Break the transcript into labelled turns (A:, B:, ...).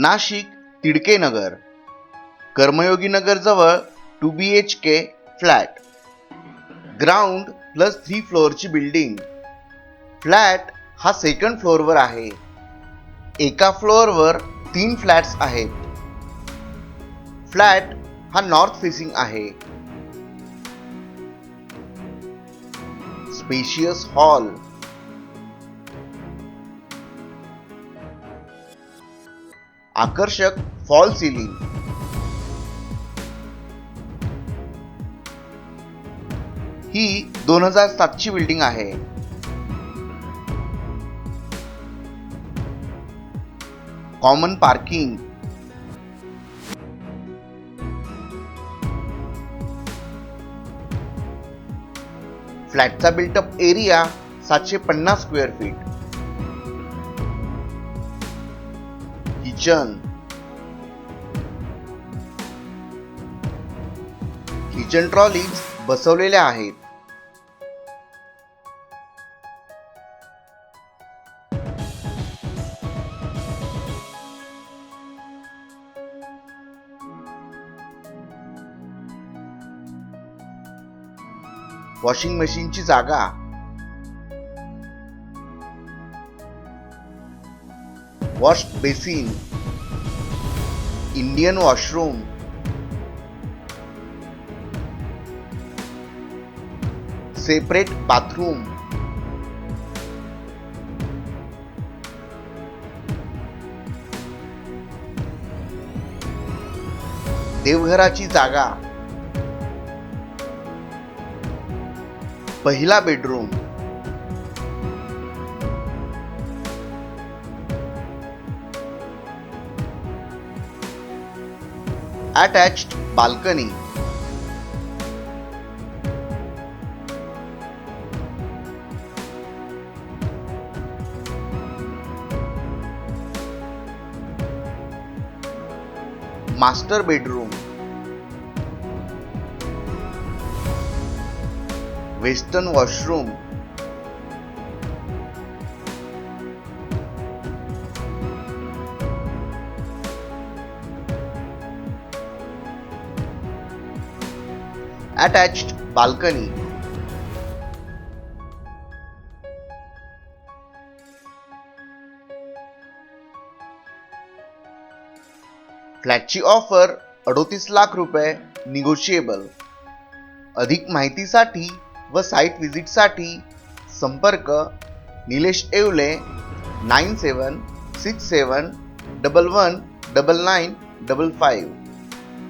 A: नाशिक तिडके नगर. कर्मयोगी नगर जवळ two B H K flat. Ground plus three फ्लोअरची building. Flat हा second फ्लोअरवर आहे. एका फ्लोअरवर तीन फ्लॅट्स आहेत. फ्लॅट हा नॉर्थ फेसिंग आहे. Spacious hall. आकर्षक फॉल सिलिंग. ही दोन हजार सातची बिल्डिंग आहे. Common parking. फ्लॅटचा बिल्टअप एरिया सातशे पन्नास square feet. Kitchen kitchen trolleys बसवलेल्या आहेत. वॉशिंग मशीनची जागा. Wash basin Indian washroom separate bathroom देवघराची जागा पहिला bedroom attached balcony master bedroom western washroom attached balcony फ्लॅटची offer अडोतीस लाख रुपये निगोशिएबल अधिक माहितीसाठी व साईट व्हिजिटसाठी संपर्क Nilesh Evle nine seven six seven double one double nine double five